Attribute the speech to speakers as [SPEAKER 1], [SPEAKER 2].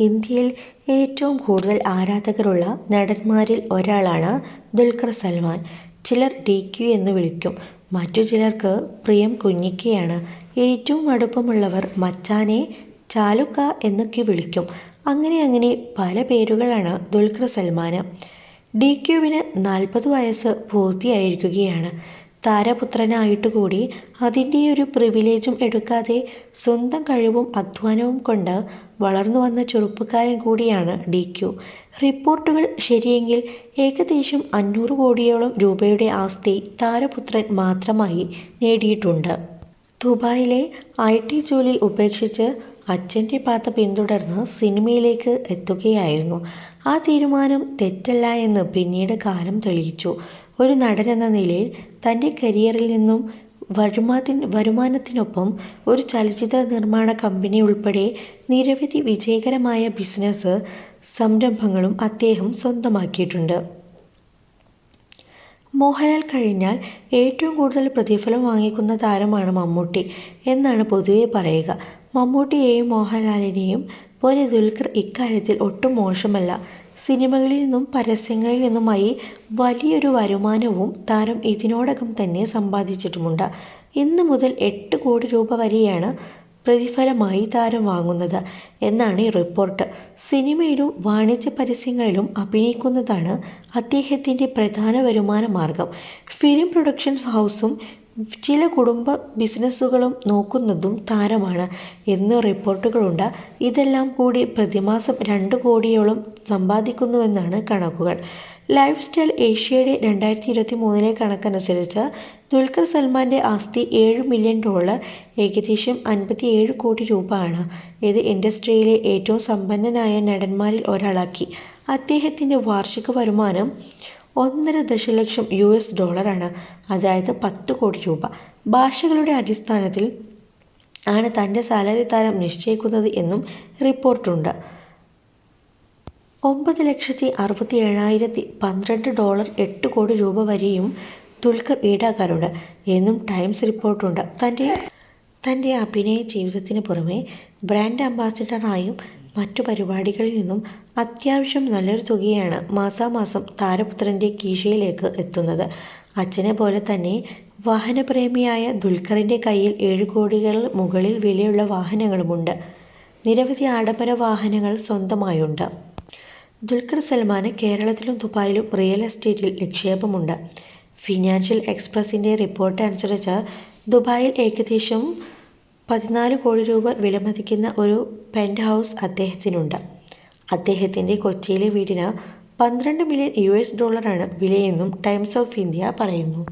[SPEAKER 1] ഇന്ത്യയിൽ ഏറ്റവും കൂടുതൽ ആരാധകരുള്ള നടന്മാരിൽ ഒരാളാണ് ദുൽഖർ സൽമാൻ. ചിലർ ഡി ക്യു എന്ന് വിളിക്കും. മറ്റു ചിലർക്ക് പ്രിയം കുഞ്ഞിക്കയാണ്. ഏറ്റവും അടുപ്പമുള്ളവർ മച്ചാനെ ചാലുക്ക എന്നൊക്കെ വിളിക്കും. അങ്ങനെ അങ്ങനെ പല പേരുകളാണ് ദുൽഖർ സൽമാന്. ഡി ക്യുവിന് നാൽപ്പത് വയസ്സ് പൂർത്തിയായിരിക്കുകയാണ്. താരപുത്രനായിട്ട് കൂടി അതിന്റെ ഒരു പ്രിവിലേജും എടുക്കാതെ സ്വന്തം കഴിവും അധ്വാനവും കൊണ്ട് വളർന്നു വന്ന ചെറുപ്പക്കാരൻ കൂടിയാണ് ഡി ക്യു റിപ്പോർട്ടുകൾ ശരിയെങ്കിൽ ഏകദേശം അഞ്ഞൂറ് കോടിയോളം രൂപയുടെ ആസ്തി താരപുത്രൻ മാത്രമായി നേടിയിട്ടുണ്ട്. ദുബായിലെ ഐ ടി ജോലി ഉപേക്ഷിച്ച് അച്ഛന്റെ പാത പിന്തുടർന്ന് സിനിമയിലേക്ക് എത്തുകയായിരുന്നു. ആ തീരുമാനം തെറ്റല്ല എന്ന് പിന്നീട് കാലം തെളിയിച്ചു. ഒരു നടനെന്ന നിലയിൽ തന്റെ കരിയറിൽ നിന്നും വരുമാനത്തിന് വരുമാനത്തിനൊപ്പം ഒരു ചലച്ചിത്ര നിർമ്മാണ കമ്പനി ഉൾപ്പെടെ നിരവധി വിജയകരമായ ബിസിനസ് സംരംഭങ്ങളും അദ്ദേഹം സ്വന്തമാക്കിയിട്ടുണ്ട്. മോഹൻലാൽ കഴിഞ്ഞാൽ ഏറ്റവും കൂടുതൽ പ്രതിഫലം വാങ്ങിക്കുന്ന താരമാണ് മമ്മൂട്ടി എന്നാണ് പൊതുവെ പറയുക. മമ്മൂട്ടിയെയും മോഹൻലാലിനെയും പോലെ ദുൽഖർ ഇക്കാര്യത്തിൽ ഒട്ടും മോശമല്ല. സിനിമകളിൽ നിന്നും പരസ്യങ്ങളിൽ നിന്നുമായി വലിയൊരു വരുമാനവും താരം ഇതിനോടകം തന്നെ സമ്പാദിച്ചിട്ടുമുണ്ട്. ഇന്ന് മുതൽ എട്ട് കോടി രൂപ വരെയാണ് പ്രതിഫലമായി താരം വാങ്ങുന്നത് എന്നാണ് ഈ റിപ്പോർട്ട്. സിനിമയിലും വാണിജ്യ പരസ്യങ്ങളിലും അഭിനയിക്കുന്നതാണ് അദ്ദേഹത്തിന്റെ പ്രധാന വരുമാന മാർഗം. ഫിലിം പ്രൊഡക്ഷൻസ് ഹൗസും ചില കുടുംബ ബിസിനസ്സുകളും നോക്കുന്നതും താരമാണ് എന്ന് റിപ്പോർട്ടുകളുണ്ട്. ഇതെല്ലാം കൂടി പ്രതിമാസം രണ്ട് കോടിയോളം സമ്പാദിക്കുന്നുവെന്നാണ് കണക്കുകൾ. ലൈഫ് സ്റ്റൈൽ ഏഷ്യയുടെ രണ്ടായിരത്തി ഇരുപത്തി മൂന്നിലെ കണക്കനുസരിച്ച് ദുൽഖർ സൽമാന്റെ ആസ്തി ഏഴ് മില്യൺ ഡോളർ ഏകദേശം അൻപത്തി ഏഴ് കോടി രൂപ ആണ് ഇത് ഇൻഡസ്ട്രിയിലെ ഏറ്റവും സമ്പന്നനായ നടന്മാരിൽ ഒരാളാക്കി. അദ്ദേഹത്തിന്റെ വാർഷിക വരുമാനം ഒന്നര ദശലക്ഷം യു എസ് ഡോളറാണ്. അതായത് പത്ത് കോടി രൂപ. ഭാഷകളുടെ അടിസ്ഥാനത്തിൽ ആണ് തന്റെ സാലറി താരം നിശ്ചയിക്കുന്നത് എന്നും റിപ്പോർട്ടുണ്ട്. ഒമ്പത് ലക്ഷത്തി അറുപത്തി ഏഴായിരത്തി പന്ത്രണ്ട് ഡോളർ എട്ട് കോടി രൂപ വരെയും ദുൽഖർ ഈടാക്കാറുണ്ട് എന്നും ടൈംസ് റിപ്പോർട്ടുണ്ട്. തന്റെ തന്റെ അഭിനയ ജീവിതത്തിന് പുറമെ ബ്രാൻഡ് അംബാസിഡറായും മറ്റു പരിപാടികളിൽ നിന്നും അത്യാവശ്യം നല്ലൊരു തുകയാണ് മാസാമാസം താരപുത്രന്റെ കീശയിലേക്ക് എത്തുന്നത്. അച്ഛനെ പോലെ തന്നെ വാഹനപ്രേമിയായ ദുൽഖറിന്റെ കയ്യിൽ ഏഴ് കോടികൾ മുകളിൽ വിലയുള്ള വാഹനങ്ങളുമുണ്ട്. നിരവധി ആഡംബര വാഹനങ്ങൾ സ്വന്തമായുണ്ട്. ദുൽഖർ സൽമാന് കേരളത്തിലും ദുബായിലും റിയൽ എസ്റ്റേറ്റിൽ നിക്ഷേപമുണ്ട്. ഫിനാൻഷ്യൽ എക്സ്പ്രസിന്റെ റിപ്പോർട്ട് അനുസരിച്ച് ദുബായിൽ ഏകദേശം പതിനാല് കോടി രൂപ വിലമതിക്കുന്ന ഒരു പെന്റ് ഹൗസ് അദ്ദേഹത്തിനുണ്ട്. അദ്ദേഹത്തിന്റെ കൊച്ചിയിലെ വീടിന് പന്ത്രണ്ട് മില്യൺ യു എസ് ഡോളറാണ് വിലയെന്നും ടൈംസ് ഓഫ് ഇന്ത്യ പറയുന്നു.